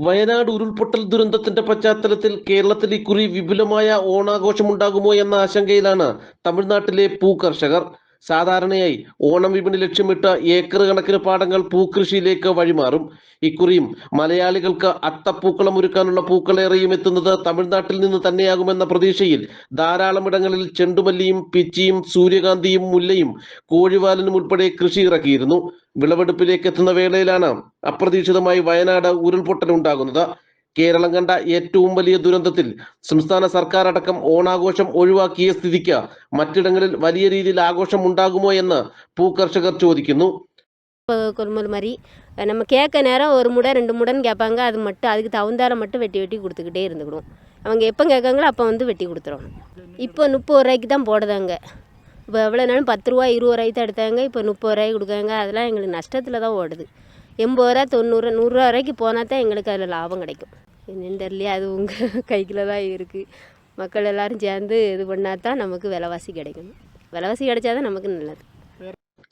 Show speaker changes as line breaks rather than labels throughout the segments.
വയനാട് ഉരുൾപൊട്ടൽ ദുരന്തത്തിന്റെ പശ്ചാത്തലത്തിൽ കേരളത്തിൽ ഇക്കുറി വിപുലമായ ഓണാഘോഷമുണ്ടാകുമോ എന്ന ആശങ്കയിലാണ് തമിഴ്നാട്ടിലെ പൂക്കർഷകർ സാധാരണയായി ഓണം വിപണി ലക്ഷ്യമിട്ട് ഏക്കർ കണക്കിന് പാടങ്ങൾ പൂക്കൃഷിയിലേക്ക് വഴിമാറും. ഇക്കുറിയും മലയാളികൾക്ക് അത്തപ്പൂക്കളം ഒരുക്കാനുള്ള പൂക്കളേറെയും എത്തുന്നത് തമിഴ്നാട്ടിൽ നിന്ന് തന്നെയാകുമെന്ന പ്രതീക്ഷയിൽ ധാരാളം ഇടങ്ങളിൽ ചെണ്ടുമല്ലിയും പിച്ചിയും സൂര്യകാന്തിയും മുല്ലയും കോഴിവാലനും ഉൾപ്പെടെ കൃഷി ഇറക്കിയിരുന്നു. വിളവെടുപ്പിലേക്ക് എത്തുന്ന വേളയിലാണ് അപ്രതീക്ഷിതമായി വയനാട് ഉരുൾപൊട്ടൽ ഉണ്ടാകുന്നത് കേരളം കണ്ട ഏറ്റവും വലിയ ദുരന്തത്തിൽ സംസ്ഥാന സർക്കാർ അടക്കം ഓണാഘോഷം ഒഴിവാക്കിയ സ്ഥിതിക്ക് മറ്റിടങ്ങളിൽ വലിയ രീതിയിൽ ആഘോഷം ഉണ്ടാകുമോ എന്ന് പൂക്കർഷകർ ചോദിക്കുന്നു
கொள்முதல் மாதிரி நம்ம கேட்க நேரம் ஒரு முடை ரெண்டு முடைன்னு கேட்பாங்க அது மட்டும் அதுக்கு தகுந்தால மட்டும் வெட்டி வெட்டி கொடுத்துக்கிட்டே இருந்துக்கணும் அவங்க எப்போ கேட்காங்களோ அப்போ வந்து வெட்டி கொடுத்துருவோம் இப்போ முப்பது ரூபாய்க்கு தான் போடுதாங்க இப்போ எவ்வளோ நேரம் பத்து ரூபா இருபது ரூபாய்க்கு தான் எடுத்தாங்க இப்போ முப்பது ரூபாய்க்கு கொடுக்காங்க அதெல்லாம் எங்களுக்கு நஷ்டத்தில் தான் ஓடுது எண்பது ரூபா தொண்ணூறு நூறுரூவா வரைக்கும் போனால் தான் எங்களுக்கு அதில் லாபம் கிடைக்கும் என்னன்னு தெரியலையே அது உங்கள் கையில் தான் இருக்குது மக்கள் எல்லாரும் சேர்ந்து இது பண்ணால் தான் நமக்கு விலைவாசி கிடைக்கும் விலைவாசி கிடைச்சாதான் நமக்கு நல்லது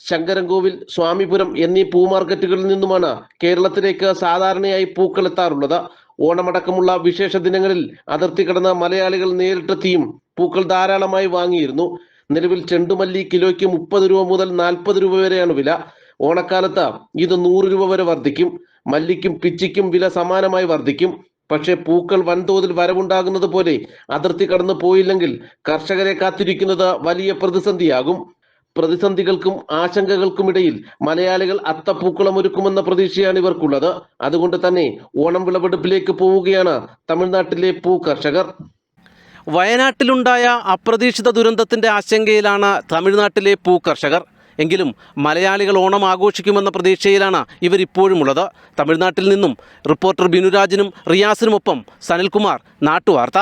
ശങ്കരൻകോവിൽ സ്വാമിപുരം എന്നീ പൂമാർക്കറ്റുകളിൽ നിന്നുമാണ് കേരളത്തിലേക്ക് സാധാരണയായി പൂക്കൾ എത്താറുള്ളത് ഓണമടക്കമുള്ള വിശേഷ ദിനങ്ങളിൽ അതിർത്തി കടന്ന മലയാളികൾ നേരിട്ടെത്തിയും പൂക്കൾ ധാരാളമായി വാങ്ങിയിരുന്നു നിലവിൽ ചെണ്ടുമല്ലി കിലോയ്ക്ക് മുപ്പത് രൂപ മുതൽ നാൽപ്പത് രൂപ വരെയാണ് വില ഓണക്കാലത്ത് ഇത് നൂറ് രൂപ വരെ വർദ്ധിക്കും. മല്ലിക്കും പിച്ചിക്കും വില സമാനമായി വർദ്ധിക്കും. പക്ഷേ പൂക്കൾ വൻതോതിൽ വരവുണ്ടാകുന്നത് പോലെ അതിർത്തി കടന്നു പോയില്ലെങ്കിൽ കർഷകരെ കാത്തിരിക്കുന്നത് വലിയ പ്രതിസന്ധിയാകും. പ്രതിസന്ധികൾക്കും ആശങ്കകൾക്കുമിടയിൽ മലയാളികൾ അത്തപ്പൂക്കളം ഒരുക്കുമെന്ന പ്രതീക്ഷയാണ് ഇവർക്കുള്ളത്. അതുകൊണ്ട് തന്നെ ഓണം വിളവെടുപ്പിലേക്ക് പോവുകയാണ് തമിഴ്നാട്ടിലെ പൂ കർഷകർ.
വയനാട്ടിലുണ്ടായ അപ്രതീക്ഷിത ദുരന്തത്തിന്റെ ആശങ്കയിലാണ് തമിഴ്നാട്ടിലെ പൂക്കർഷകർ എങ്കിലും മലയാളികൾ ഓണം ആഘോഷിക്കുമെന്ന പ്രതീക്ഷയിലാണ് ഇവരിപ്പോഴും ഉള്ളത് തമിഴ്നാട്ടിൽ നിന്നും റിപ്പോർട്ടർ ബിനുരാജിനും റിയാസിനുമൊപ്പം സനിൽകുമാർ നാട്ടുവാർത്ത.